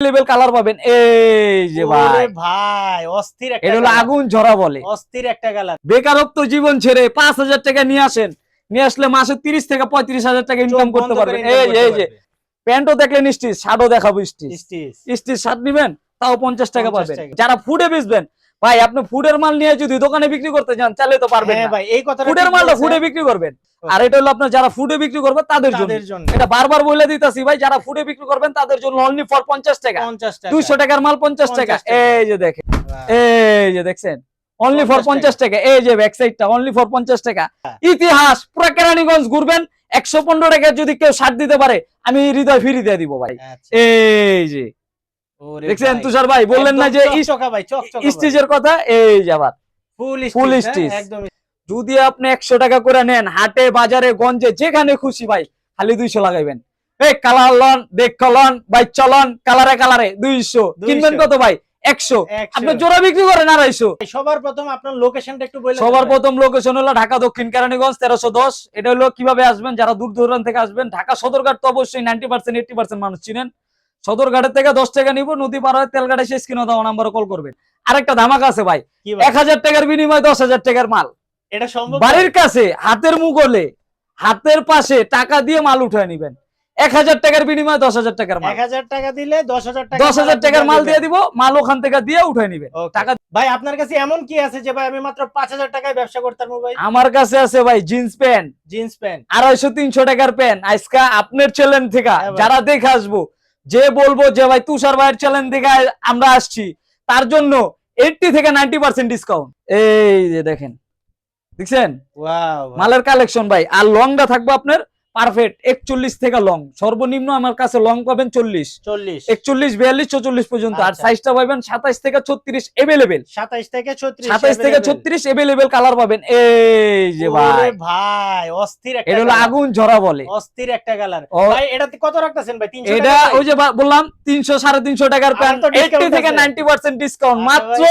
Level colour পাবেন। এই যে ভাই। ভাই অস্থির একটা এটা হলো আগুন ঝরা বলে। অস্থির একটা কালার বেকারত্ব জীবন ছেড়ে পাঁচ হাজার টাকা নিয়ে আসেন। নিয়ে আসলে মাসে তিরিশ থেকে পঁয়ত্রিশ হাজার টাকা ইনকাম করতে পারবেন। এই যে এই যে। প্যান্টও দেখলেন স্টিচ শার্টও দেখাবো স্টিচ। স্টিচ। শার্ট নিবেন তাও পঞ্চাশ টাকা 50 পাবেন। যারা ফুডে বেচবেন ভাই আপনি ফুডের মাল নিয়ে যদি দোকানে বিক্রি করতে চান তাহলে তো পারবেন হ্যাঁ না। ভাই এই কথাটা ফুডের মালটা ফুডে বিক্রি করবেন। আর এটা হলো আপনার যারা ফুডে বিক্রি করবে তাদের জন্য। এটা বারবার বলে দিতেছি ভাই যারা ফুডে বিক্রি করবেন তাদের জন্য অনলি ফর পঞ্চাশ টাকা। 50 টাকা। দুইশো টাকার মাল পঞ্চাশ টাকা। 50 টাকা। এই যে দেখেন এই যে দেখছেন অনলি ফর 50 পঞ্চাশ টাকা। এই যে ব্যাক সাইডটা অনলি ফর পঞ্চাশ টাকা। হ্যাঁ। ইতিহাস পুরা কেরানীগঞ্জ ঘুরবেন একশো পনেরো টাকা যদি কেউ সার দিতে পারে আমি হৃদয় ফিরি দিয়ে দিব ভাই। আচ্ছা। এই যে। দেখছেন তুষার ভাই বললেন না যে একদম চকচকা ভাই চকচকা স্টিচের কথা এই যে আবার। ফুল স্টিচ যদি আপনি একশো টাকা করে নেন হাটে বাজারে গঞ্জে যেখানে খুশি ভাই খালি দুইশো লাগাইবেন। এই কালার লন দেখ লন ভাই চলন কালারে কালারে দুইশো। 200 কিনবেন কত ভাই? একশো। আপনি জোড়া বিক্রি করেন আড়াইশো। সবার প্রথম আপনার লোকেশনটা একটু বলে সবার প্রথম লোকেশন হলো ঢাকা দক্ষিণ কেরানীগঞ্জ তেরোশো দশ। এটা হলো কীভাবে আসবেন? যারা দূর দূরান্ত থেকে আসবেন ঢাকা সদরঘাট তো অবশ্যই নাইনটি পার্সেন্ট এইটি পার্সেন্ট মানুষ চিনেন। সদরঘাটের থেকে দশ টাকা নিবো নদী পার হয়ে তেলঘাটে শেষ কিনে দেওয়া নাম্বারে কল করবেন। আরেকটা ধামাকা আছে ভাই এক হাজার টাকার বিনিময়ে দশ হাজার টাকার মাল। এটা সম্ভব? বাড়ির কাছে হাতের মুগলে হাতের পাশে টাকা দিয়ে মাল উঠায় নিবেন। এক হাজার টাকার বিনিময়ে দশ হাজার টাকার মাল। এক হাজার টাকা দিলে দশ হাজার টাকা দশ হাজার টাকার মাল দিয়ে দিব মাল ওখান থেকে দিয়ে উঠে নিবে টাকা ভাই আপনার কাছে এমন কি আছে যে ভাই আমি মাত্র পাঁচ হাজার টাকায় ব্যবসা করতাম ভাই? আমার কাছে আছে ভাই জিন্স প্যান্ট। Jeans pant. আড়াইশো তিনশো টাকার প্যান্ট। আজকা আপনার চ্যালেঞ্জ থেকে হ্যাঁ যারা দেখে আসব যে বলব যে ভাই তুষার ভাইয়ের চ্যালেঞ্জ থেকে আমরা আসছি তার জন্য এইটটি থেকে নাইনটি পার্সেন্ট ডিসকাউন্ট এই যে দেখেন দেখছেন? মালের কালেকশন ভাই আর লংটা থাকব আপনার পারফেক্ট একচল্লিশ থেকে লং সর্বনিম্ন আমার কাছে লং পাবেন চল্লিশ। চল্লিশ। একচল্লিশ বিয়াল্লিশ চল্লিশ পর্যন্ত। আর আচ্ছা। সাইজটা পাবেন সাতাইশ থেকে ছত্রিশ এভেলেবেল সাতাইশ থেকে ছত্রিশ সাতাইশ থেকে ছত্রিশ এভেলেবেল কালার পাবেন। এই যে ভাই। ভাই অস্থির একটা এটা হলো আগুন ঝরা বলে। অস্থির একটা কালার ভাই এটাতে কত রাখতেছেন ভাই? তিনশো এটা ওই যে বললাম তিনশো সাড়ে তিনশো টাকার প্যান্ট। এইটটি থেকে। নাইনটি পার্সেন্ট ডিসকাউন্ট আচ্ছা মাত্র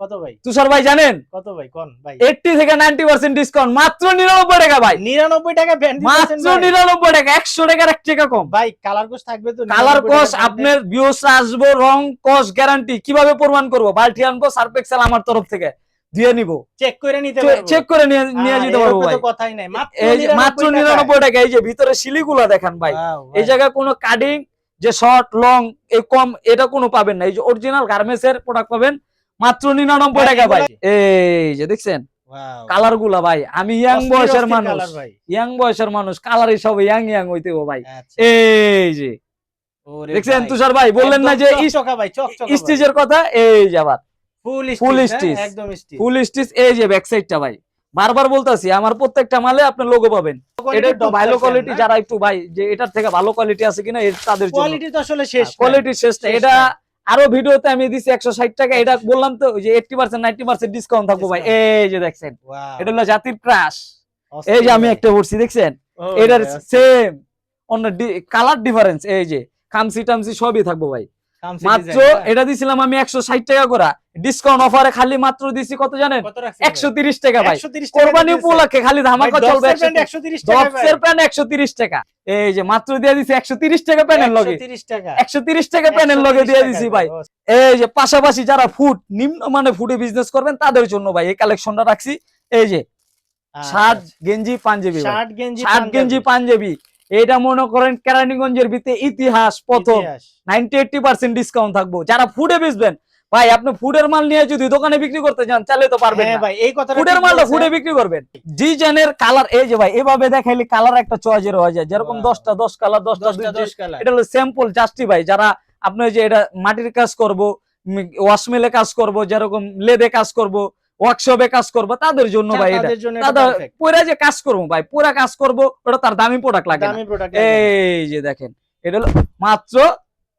কত ভাই? তুষার ভাই জানেন? কত ভাই? কোন ভাই? এইটটি থেকে নাইনটি পার্সেন্ট ডিসকাউন্ট মাত্র নিরানব্বই টাকা ভাই। নিরানব্বই টাকা প্যান্ট মাত্র নিরানব্বই টাকা। একশো টাকার এক টাকা কম। ভাই কালার কোর্স থাকবে তো কালার 99 আপনার ভিউস আসব রং কস গ্যারান্টি কীভাবে প্রমাণ করব? বালতি আনব সার্ফেক্সেল আমার তরফ থেকে। দিয়ে নিবো। চেক করে নিতে পারব। চেক করে নিয়ে যেতে পারব ভাই। কথাই নাই। মাত্র এই যে মাত্র 99 নিরানব্বই টাকা। এই যে ভিতরে শিলিগুলা দেখেন ভাই। এই জায়গায় কোনো কাটিং যে শর্ট লং এই কম এটা কোনো পাবেন না। এই যে অরিজিনাল গার্মেন্টস এর প্রোডাক্ট পাবেন। মাত্র নিরানব্বই ভাই, টাকা ভাই এই যে দেখছেন. কালারগুলা ভাই আমি ইয়াং বয়সের মানুষ। ইয়াং বয়সের মানুষ কালার সব ইয়াং ইয়াং হইতে ভাই। আচ্ছা। এই যে। দেখছেন তুষার ভাই বললেন না যে। স্টিচের কথা এই যে আবার। Full stitch, stitch। একদম স্টিচ। ফুল স্টিচ এই যে ব্যাক সাইডটা ভাই। বারবার বলতাছি আমার প্রত্যেকটা মালে আপনি লোগো পাবেন। এটা একটু ভালো কোয়ালিটি যারা একটু ভাই যে এটার থেকে ভালো কোয়ালিটি আছে কিনা তাদের জন্য। কোয়ালিটি তো আসলে শেষ কোয়ালিটি শেষ না এটা। আরও ভিডিওতে আমি দিছি একশো ষাট টাকা এটা বললাম তো ওই যে eighty percent ninety percent discount থাকব ভাই। এই যে দেখছেন এটা হলো জাতির ক্রাশ এই যে আমি একটা পড়ছি দেখছেন? এটার সেম অন্য কালার ডিফারেন্স এই যে খামসি টামসি সবই থাকব ভাই। মাত্র এটা দিছিলাম আমি একশো ষাট টাকা করে। ডিসকাউন্ট অফারে খালি মাত্র দিছি কত জানেন? একশো তিরিশ টাকা ভাই। কোরবানি উপলক্ষে খালি ধামাকা চলবে এর প্যান্ট 130 টাকা ভাই। ডবসের প্যান্ট একশো তিরিশ টাকা। এই যে মাত্র দিয়ে দিছি একশো তিরিশ টাকা প্যানের লগে। একশো তিরিশ টাকা। প্যানের লগে দিয়ে দিছি ভাই। এই যে পাশাপাশি যারা ফুড নিম্ন মানে ফুডে বিজনেস করবেন তাদের জন্য ভাই এই কালেকশনটা রাখছি। এই যে আচ্ছা, শার্ট গেঞ্জি পাঞ্জাবি শার্ট গেঞ্জি পাঞ্জাবি। এটা মনে করেন কেরানীগঞ্জের ভিতরে ইতিহাস প্রথম। নাইনটি এইটটি পার্সেন্ট ডিসকাউন্ট থাকব। যারা ফুডে বেচবেন ভাই আপনি ফুডের মাল নিয়ে যদি দোকানে বিক্রি করতে চান তাহলে তো পারবেন হ্যাঁ ভাই এই কথাটা ফুডের মালটা ফুডে বিক্রি করবেন। ডিজাইনের কালার এই যে ভাই এভাবে দেখাইলে কালার একটা চয়েজের হয়ে যায়। যেরকম দশটা দশ কালার দশটা দশ কালার এটা হলো স্যাম্পল জাস্টি ভাই যারা আপনি যে এটা মাটির কাজ করব ওয়াশমেলে কাজ করব যেরকম লেদে কাজ করব ওয়ার্কশপে কাজ করব তাদের জন্য ভাই এটা। দাদা পুরা যে কাজ করব ভাই পুরা কাজ করব ওটা তার দামি প্রোডাক্ট লাগে এই যে দেখেন এটা হলো মাত্র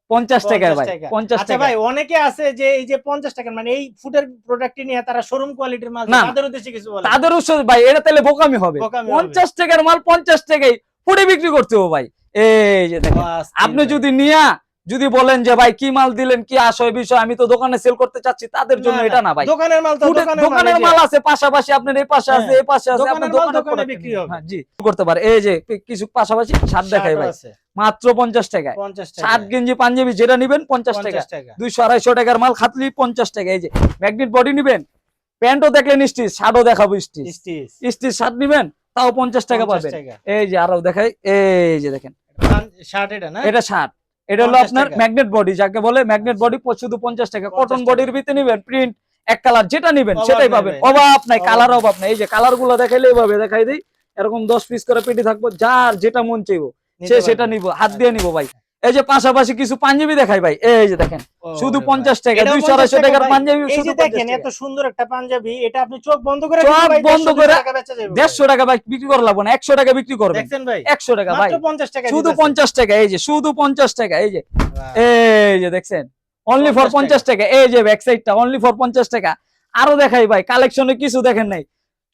পঞ্চাশ টাকায় ভাই পঞ্চাশ আচ্ছা টাকা। ভাই অনেকে আছে যে এই যে পঞ্চাশ টাকার মানে এই ফুটের প্রোডাক্ট নিয়ে তারা শোরুম কোয়ালিটির মাল। তাদের উদ্দেশ্যে কিছু তাদের উৎস ভাই এটা তাহলে বোকামি হবে। বোকামি হবে। পঞ্চাশ টাকার মাল পঞ্চাশ টাকায় ফুটে বিক্রি করতে হবে ভাই। এই যে দেখেন আপনি যদি নিয়া যদি বলেন যে ভাই কি মাল দিলেন? কি আসয় বিষয়? আমি তো দোকানে সেল করতে চাচ্ছি। তাদের জন্য এটা না ভাই। দোকানের মাল তো দোকানের মাল আছে পাশাপাশি আপনার এই পাশে আছে হ্যাঁ, এই পাশে আছে আপনার দোকানে বিক্রি হবে। হ্যাঁ, জি করতে পারে। এই যে কিছু পাশাপাশি শার্ট দেখাই ভাই। মাত্র পঞ্চাশ টাকায়। 50 টাকা শার্ট গেঞ্জি পাঞ্জাবি যেটা নিবেন পঞ্চাশ টাকা 50 টাকা। দুইশো আড়াইশো টাকার মাল খাতলি পঞ্চাশ টাকা এই যে ম্যাগনেট বডি নিবেন প্যান্টও দেখলেন স্টিচ শার্টও দেখাবো স্টিচ। স্টিচ। শার্ট নিবেন তাও পঞ্চাশ টাকা 50 পাবেন। টাকা। এই যে আরও দেখাই এই যে দেখেন। শার্ট এটা না? এটা শার্ট। এটা হলো আপনার ম্যাগনেট বডি যাকে বলে ম্যাগনেট বডি শুধু পঞ্চাশ টাকা। কটন বডির ভিতরে নিবেন প্রিন্ট এক কালার যেটা নিবেন সেটাই পাবেন। অভাব নাই কালার অভাব নাই। এই যে কালারগুলো দেখাইলে এইভাবে দেখাই দিই। এরকম দশ পিস করে পেটি থাকব যার যেটা মন চাইব সে সেটা নিবো নিব হাত দিয়ে নিবো ভাই। এই যে পাশাপাশি কিছু পাঞ্জাবি দেখাই ভাই এই যে দেখেন শুধু পঞ্চাশ টাকা দুইশো আড়াইশো টাকার পাঞ্জাবি শুধু দেখেন এত সুন্দর একটা পাঞ্জাবি এটা আপনি চোখ বন্ধ করে চোখ বন্ধ করে। দেড়শো টাকা ভাই বিক্রি করা লাগবে না একশো টাকা বিক্রি করবেন। ভাই? একশো টাকা ভাই। 50 টাকা শুধু পঞ্চাশ টাকা এই যে শুধু পঞ্চাশ টাকা এই যে। এই যে দেখছেন অনলি ফর পঞ্চাশ টাকা। এই যে ব্যাক সাইডটা অনলি ফর পঞ্চাশ টাকা। আরও দেখাই ভাই কালেকশনে কিছু দেখেন নাই।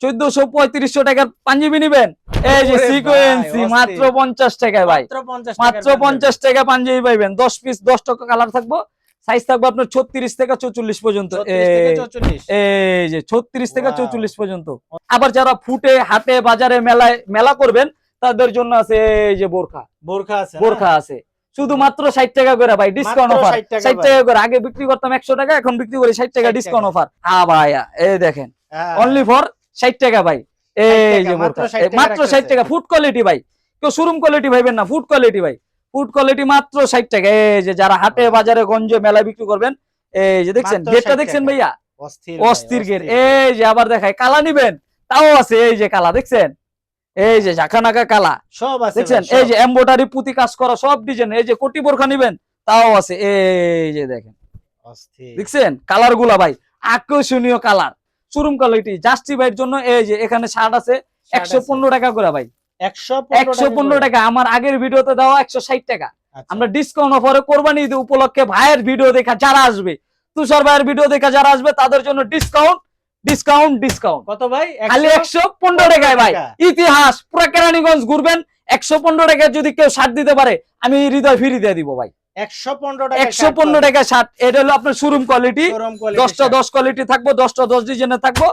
চোদ্দশো পঁয়ত্রিশশো টাকার পাঞ্জাবি নিবেন? এই যে সিকোয়েন্সি মাত্র পঞ্চাশ টাকায় ভাই। মাত্র 50 পঞ্চাশ টাকা পাঞ্জাবি পাইবেন। দশ পিস দশ টাকা কালার থাকব। সাইজ থাকবে আপনার ছত্রিশ থেকে চৌচল্লিশ পর্যন্ত। 36 থেকে এই 44 এই যে ছত্রিশ থেকে. চৌচল্লিশ পর্যন্ত। আবার যারা ফুটে হাটে বাজারে মেলায় মেলা করবেন তাদের জন্য আছে এই যে বোরখা। বোরখা আছে বোরখা আছে। শুধুমাত্র ষাট টাকা করে ভাই ডিসকাউন্ট অফার 60 টাকা ষাট টাকা করে। আগে বিক্রি করতাম একশো টাকা এখন বিক্রি করি ষাট টাকা ডিসকাউন্ট অফার হ্যাঁ ভাইয়া এই দেখেন। হ্যাঁ। অনলি ফর ষাট টাকা ভাই। এই যে মাত্র বোরখা 60 এই টাকা মাত্র ষাট টাকা ফুড কোয়ালিটি ভাই। কেউ শোরুম কোয়ালিটি ভাইবেন না ফুড কোয়ালিটি ভাই। ফুড কোয়ালিটি মাত্র ষাট টাকা। এই যে যারা হাটে বাজারে গঞ্জে মেলায় বিক্রি করবেন এই যে দেখছেন গেটটা দেখছেন ভাইয়া? অস্থির গেট এই যে আবার দেখায় কালা নিবেন? তাও আছে এই যে কালা দেখছেন? এই যে ঝাঁকানাকা কালা। সব আছে দেখছেন? এই যে এমব্রয়ডারি পুঁতি কাজ করা সব ডিজাইন এই যে কোটি বোরখা নিবেন তাও আছে। এই যে দেখেন। দেখছেন? কালারগুলা ভাই আকর্ষণীয় কালার। শোরুম কোয়ালিটি জাস্টিফাইড জন্য এই যে এখানে শার্ট আছে একশো পনেরো টাকা করে ভাই। একশো পনেরো টাকা আমার আগের ভিডিওতে দেওয়া একশো ষাট টাকা। আচ্ছা। আমরা ডিসকাউন্ট অফারে কোরবানি ঈদ উপলক্ষে ভাইয়ের ভিডিও দেখা যারা আসবে তুষার ভাইয়ের ভিডিও দেখা যারা আসবে তাদের জন্য ডিসকাউন্ট ডিসকাউন্ট ডিসকাউন্ট কত ভাই? খালি একশো পনেরো টাকায় ভাই। ইতিহাস পুরো কেরানীগঞ্জ ঘুরবেন একশো পনেরো টাকায় যদি কেউ শার্ট দিতে পারে আমি হৃদয় ফিরি দিয়ে দিব ভাই। 115 টাকা একশো পনেরো টাকা শার্ট এটা হলো আপনার শোরুম কোয়ালিটি দশটা দশ কোয়ালিটি থাকব দশটা দশ ডিজাইনে থাকব।